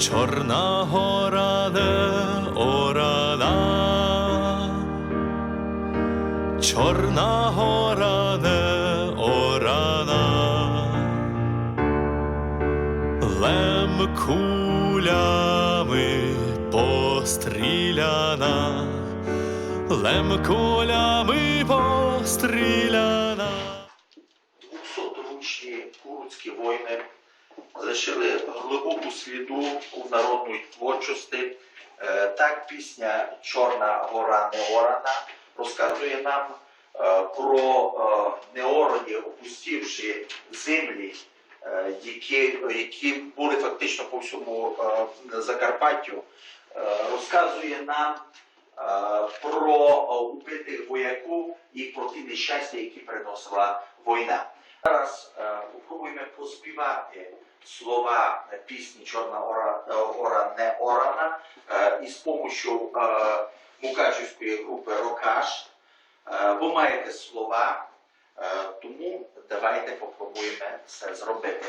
Чорна гора не орана, Чорна гора не орана, Лем кулями постріляна, Лем кулями постріляна. 200-річні курудські воїни залишили глибоку сліду у народній творчості. Е, Так пісня Чорна гора Неорана розказує нам е, про е, неороні, опустівши землі, які, які були фактично по всьому Закарпаттю. Розказує нам про убитих вояків і про ті нещастя, які приносила війна. Зараз е, попробуємо поспівати слова пісні Чорна Ора, гора не орана е, із допомогою е, мукачівської групи Рокаш. Е, ви маєте слова, е, тому давайте попробуємо це зробити.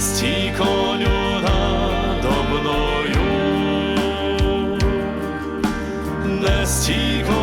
стій колюна до мною, не стій.